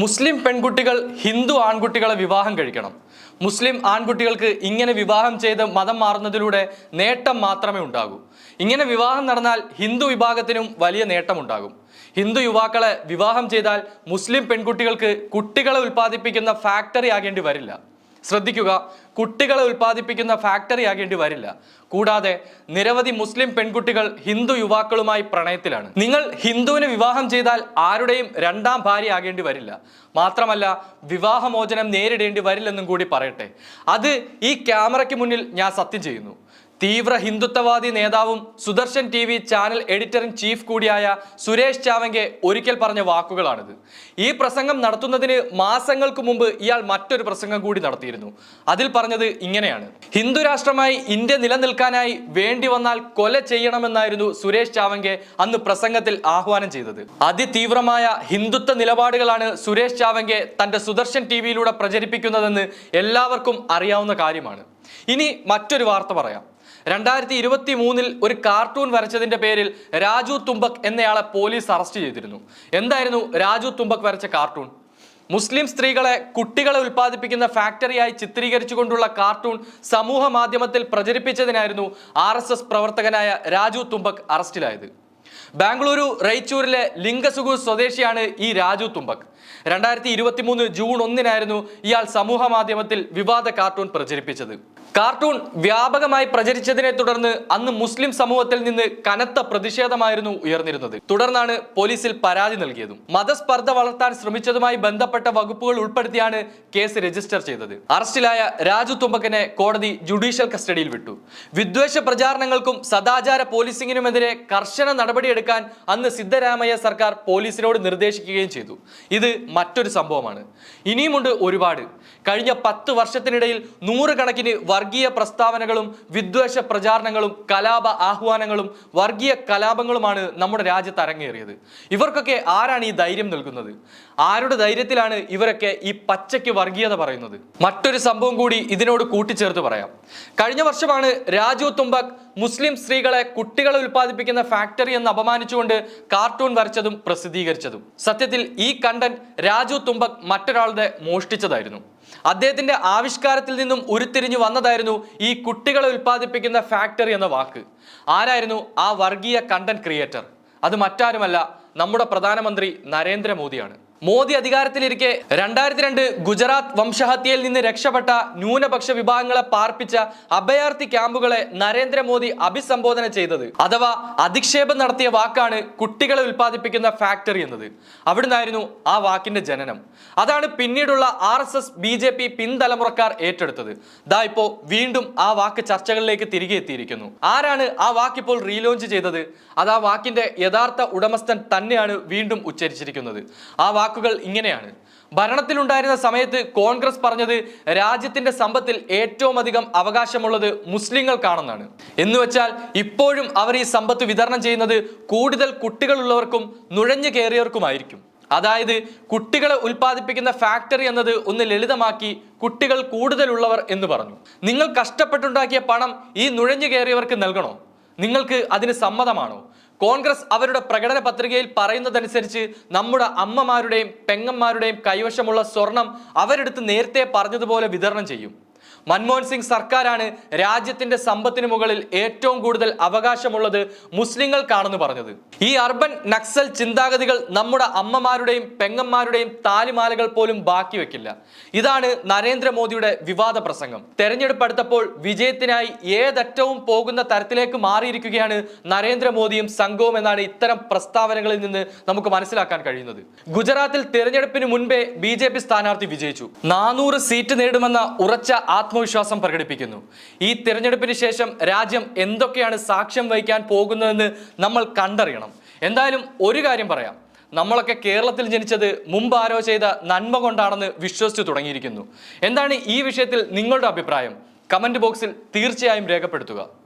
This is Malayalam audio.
മുസ്ലിം പെൺകുട്ടികൾ ഹിന്ദു ആൺകുട്ടികളെ വിവാഹം കഴിക്കണം. മുസ്ലിം ആൺകുട്ടികൾക്ക് ഇങ്ങനെ വിവാഹം ചെയ്ത് മതം മാറുന്നതിലൂടെ നേട്ടം മാത്രമേ ഉണ്ടാകൂ. ഇങ്ങനെ വിവാഹം നടന്നാൽ ഹിന്ദു വിഭാഗത്തിനും വലിയ നേട്ടമുണ്ടാകും. ഹിന്ദു യുവാക്കളെ വിവാഹം ചെയ്താൽ മുസ്ലിം പെൺകുട്ടികൾക്ക് കുട്ടികളെ ഉൽപ്പാദിപ്പിക്കുന്ന ഫാക്ടറി ആകേണ്ടി വരില്ല. ശ്രദ്ധിക്കുക. കുട്ടികളെ ഉൽപ്പാദിപ്പിക്കുന്ന ഫാക്ടറി ആകേണ്ടി വരില്ല. കൂടാതെ നിരവധി മുസ്ലിം പെൺകുട്ടികൾ ഹിന്ദു യുവാക്കളുമായി പ്രണയത്തിലാണ്. നിങ്ങൾ ഹിന്ദുവിനെ വിവാഹം ചെയ്താൽ ആരുടെയും രണ്ടാം ഭാര്യ ആകേണ്ടി വരില്ല. മാത്രമല്ല വിവാഹമോചനം നേരിടേണ്ടി വരില്ലെന്നും കൂടി പറയട്ടെ. അത് ഈ ക്യാമറയ്ക്ക് മുന്നിൽ ഞാൻ സത്യം ചെയ്യുന്നു. തീവ്ര ഹിന്ദുത്വവാദി നേതാവും സുദർശൻ ടി വി ചാനൽ എഡിറ്ററും ചീഫ് കൂടിയായ സുരേഷ് ചാവങ്കെ ഒരിക്കൽ പറഞ്ഞ വാക്കുകളാണിത്. ഈ പ്രസംഗം നടത്തുന്നതിന് മാസങ്ങൾക്ക് മുമ്പ് ഇയാൾ മറ്റൊരു പ്രസംഗം കൂടി നടത്തിയിരുന്നു. അതിൽ പറഞ്ഞത് ഇങ്ങനെയാണ്. ഹിന്ദു രാഷ്ട്രമായി ഇന്ത്യ നിലനിൽക്കാനായി വേണ്ടി വന്നാൽ കൊല ചെയ്യണമെന്നായിരുന്നു സുരേഷ് ചാവങ്കെ അന്ന് പ്രസംഗത്തിൽ ആഹ്വാനം ചെയ്തത്. അതിതീവ്രമായ ഹിന്ദുത്വ നിലപാടുകളാണ് സുരേഷ് ചാവങ്കെ തന്റെ സുദർശൻ ടി വിയിലൂടെ പ്രചരിപ്പിക്കുന്നതെന്ന് എല്ലാവർക്കും അറിയാവുന്ന കാര്യമാണ്. ഇനി മറ്റൊരു വാർത്ത പറയാം. രണ്ടായിരത്തി ഇരുപത്തി മൂന്നിൽ ഒരു കാർട്ടൂൺ വരച്ചതിന്റെ പേരിൽ രാജു തുമ്പക് എന്നയാളെ പോലീസ് അറസ്റ്റ് ചെയ്തിരുന്നു. എന്തായിരുന്നു രാജു തുമ്പക് വരച്ച കാർട്ടൂൺ? മുസ്ലിം സ്ത്രീകളെ കുട്ടികളെ ഉൽപ്പാദിപ്പിക്കുന്ന ഫാക്ടറിയായി ചിത്രീകരിച്ചുകൊണ്ടുള്ള കാർട്ടൂൺ സമൂഹ മാധ്യമത്തിൽ പ്രചരിപ്പിച്ചതിനായിരുന്നു ആർ പ്രവർത്തകനായ രാജു തുമ്പക് അറസ്റ്റിലായത്. ബാംഗ്ലൂരു റൈച്ചൂരിലെ ലിംഗസുഗു സ്വദേശിയാണ് ഈ രാജു തുമ്പക്. രണ്ടായിരത്തി ഇരുപത്തി മൂന്ന് ജൂൺ ഒന്നിനായിരുന്നു ഇയാൾ സമൂഹ മാധ്യമത്തിൽ വിവാദ കാർട്ടൂൺ പ്രചരിപ്പിച്ചത്. കാർട്ടൂൺ വ്യാപകമായി പ്രചരിച്ചതിനെ തുടർന്ന് അന്ന് മുസ്ലിം സമൂഹത്തിൽ നിന്ന് കനത്ത പ്രതിഷേധമായിരുന്നു ഉയർന്നിരുന്നത്. തുടർന്നാണ് പോലീസിൽ പരാതി നൽകിയതും. മതസ്പർദ്ധ വളർത്താൻ ശ്രമിച്ചതുമായി ബന്ധപ്പെട്ട വകുപ്പുകൾ ഉൾപ്പെടുത്തിയാണ് കേസ് രജിസ്റ്റർ ചെയ്തത്. അറസ്റ്റിലായ രാജു തുമ്പക്കനെ കോടതി ജുഡീഷ്യൽ കസ്റ്റഡിയിൽ വിട്ടു. വിദ്വേഷ പ്രചാരണങ്ങൾക്കും സദാചാര പോലീസിംഗിനുമെതിരെ കർശന നടപടിയെടുക്കാൻ അന്ന് സിദ്ധരാമയ്യ സർക്കാർ പോലീസിനോട് നിർദ്ദേശിക്കുകയും ചെയ്തു. ഇത് മറ്റൊരു സംഭവമാണ്. ഇനിയുമുണ്ട് ഒരുപാട്. കഴിഞ്ഞ പത്ത് വർഷത്തിനിടയിൽ നൂറുകണക്കിന് വർഗീയ പ്രസ്താവനകളും വിദ്വേഷ പ്രചാരണങ്ങളും കലാപ ആഹ്വാനങ്ങളും വർഗീയ കലാപങ്ങളുമാണ് നമ്മുടെ രാജ്യത്ത് അരങ്ങേറിയത്. ഇവർക്കൊക്കെ ആരാണ് ഈ ധൈര്യം നൽകുന്നത്? ആരുടെ ധൈര്യത്തിലാണ് ഇവരൊക്കെ ഈ പച്ചയ്ക്ക് വർഗീയത പറയുന്നത്? മറ്റൊരു സംഭവം കൂടി ഇതിനോട് കൂട്ടിച്ചേർത്ത് പറയാം. കഴിഞ്ഞ വർഷമാണ് രാജു തുമ്പക് മുസ്ലിം സ്ത്രീകളെ കുട്ടികളെ ഉൽപ്പാദിപ്പിക്കുന്ന ഫാക്ടറി എന്ന് അപമാനിച്ചുകൊണ്ട് കാർട്ടൂൺ വരച്ചതും പ്രസിദ്ധീകരിച്ചതും. സത്യത്തിൽ ഈ കണ്ടന്റ് രാജു തുമ്പക് മറ്റൊരാളുടെ മോഷ്ടിച്ചതായിരുന്നു. അദ്ദേഹത്തിന്റെ ആവിഷ്കാരത്തിൽ നിന്നും ഉരുത്തിരിഞ്ഞു വന്നതായിരുന്നു ഈ കുട്ടികളെ ഉൽപ്പാദിപ്പിക്കുന്ന ഫാക്ടറി എന്ന വാക്ക്. ആരായിരുന്നു ആ വർഗീയ കണ്ടന്റ് ക്രിയേറ്റർ അത് മറ്റാരുമല്ല നമ്മുടെ പ്രധാനമന്ത്രി നരേന്ദ്രമോദിയാണ്. മോദി അധികാരത്തിലിരിക്കെ രണ്ടായിരത്തി രണ്ട് ഗുജറാത്ത് വംശഹത്യയിൽ നിന്ന് രക്ഷപ്പെട്ട ന്യൂനപക്ഷ വിഭാഗങ്ങളെ പാർപ്പിച്ച അഭയാർത്ഥി ക്യാമ്പുകളെ നരേന്ദ്രമോദി അഭിസംബോധന ചെയ്തത്. അഥവാ അധിക്ഷേപം നടത്തിയ വാക്കാണ് കുട്ടികളെ ഉൽപ്പാദിപ്പിക്കുന്ന ഫാക്ടറി എന്നത്. അവിടുന്നായിരുന്നു ആ വാക്കിന്റെ ജനനം. അതാണ് പിന്നീടുള്ള R S S B J P പിൻതലമുറക്കാർ ഏറ്റെടുത്തത്. ദാ ഇപ്പോ വീണ്ടും ആ വാക്ക് ചർച്ചകളിലേക്ക് തിരികെ എത്തിയിരിക്കുന്നു. ആരാണ് ആ വാക്കിപ്പോൾ റീലോഞ്ച് ചെയ്തത്? അത് ആ വാക്കിന്റെ യഥാർത്ഥ ഉടമസ്ഥൻ തന്നെയാണ് വീണ്ടും ഉച്ചരിച്ചിരിക്കുന്നത്. ആ വാക്കുകൾ ഇങ്ങനെയാണ്. ഭരണത്തിലുണ്ടായിരുന്ന സമയത്ത് കോൺഗ്രസ് പറഞ്ഞത് രാജ്യത്തിന്റെ സമ്പത്തിൽ ഏറ്റവും അധികം അവകാശമുള്ളത് മുസ്ലിങ്ങൾക്കാണെന്നാണ്. എന്ന് വെച്ചാൽ ഇപ്പോഴും അവർ ഈ സമ്പത്ത് വിതരണം ചെയ്യുന്നത് കൂടുതൽ കുട്ടികളുള്ളവർക്കും നുഴഞ്ഞു കയറിയവർക്കുമായിരിക്കും. അതായത് കുട്ടികളെ ഉൽപ്പാദിപ്പിക്കുന്ന ഫാക്ടറി എന്നത് ഒന്ന് ലളിതമാക്കി കുട്ടികൾ കൂടുതലുള്ളവർ എന്ന് പറഞ്ഞു. നിങ്ങൾ കഷ്ടപ്പെട്ടുണ്ടാക്കിയ പണം ഈ നുഴഞ്ഞു കയറിയവർക്ക് നൽകണോ? നിങ്ങൾക്ക് അതിന് സമ്മതമാണോ? കോൺഗ്രസ് അവരുടെ പ്രകടന പത്രികയിൽ പറയുന്നതനുസരിച്ച് നമ്മുടെ അമ്മമാരുടെയും പെങ്ങന്മാരുടെയും കൈവശമുള്ള സ്വർണം അവരെടുത്ത് നേരത്തെ പറഞ്ഞതുപോലെ വിതരണം ചെയ്യും. മൻമോഹൻ സിംഗ് സർക്കാരാണ് രാജ്യത്തിന്റെ സമ്പത്തിന് മുകളിൽ ഏറ്റവും കൂടുതൽ അവകാശമുള്ളത് മുസ്ലിങ്ങൾക്കാണെന്ന് പറഞ്ഞത്. ഈ അർബൻ നക്സൽ ചിന്താഗതികൾ നമ്മുടെ അമ്മമാരുടെയും പെങ്ങന്മാരുടെയും താലിമാലകൾ പോലും ബാക്കി വെക്കില്ല. ഇതാണ് നരേന്ദ്രമോദിയുടെ വിവാദ പ്രസംഗം. തെരഞ്ഞെടുപ്പ് അടുത്തപ്പോൾ വിജയത്തിനായി ഏതറ്റവും പോകുന്ന തരത്തിലേക്ക് മാറിയിരിക്കുകയാണ് നരേന്ദ്രമോദിയും സംഘവും എന്നാണ് ഇത്തരം പ്രസ്താവനകളിൽ നിന്ന് നമുക്ക് മനസ്സിലാക്കാൻ കഴിയുന്നത്. ഗുജറാത്തിൽ തെരഞ്ഞെടുപ്പിന് മുൻപേ ബി സ്ഥാനാർത്ഥി വിജയിച്ചു. നാനൂറ് സീറ്റ് നേടുമെന്ന ഉറച്ച ആത്മവിശ്വാസം പ്രകടിപ്പിക്കുന്നു. ഈ തിരഞ്ഞെടുപ്പിന് ശേഷം രാജ്യം എന്തൊക്കെയാണ് സാക്ഷ്യം വഹിക്കാൻ പോകുന്നതെന്ന് നമ്മൾ കണ്ടറിയണം. എന്തായാലും ഒരു കാര്യം പറയാം. നമ്മളൊക്കെ കേരളത്തിൽ ജനിച്ചത് മുമ്പ് ആരോ ചെയ്ത നന്മ കൊണ്ടാണെന്ന് വിശ്വസിച്ചു തുടങ്ങിയിരിക്കുന്നു. എന്താണ് ഈ വിഷയത്തിൽ നിങ്ങളുടെ അഭിപ്രായം? കമന്റ് ബോക്സിൽ തീർച്ചയായും രേഖപ്പെടുത്തുക.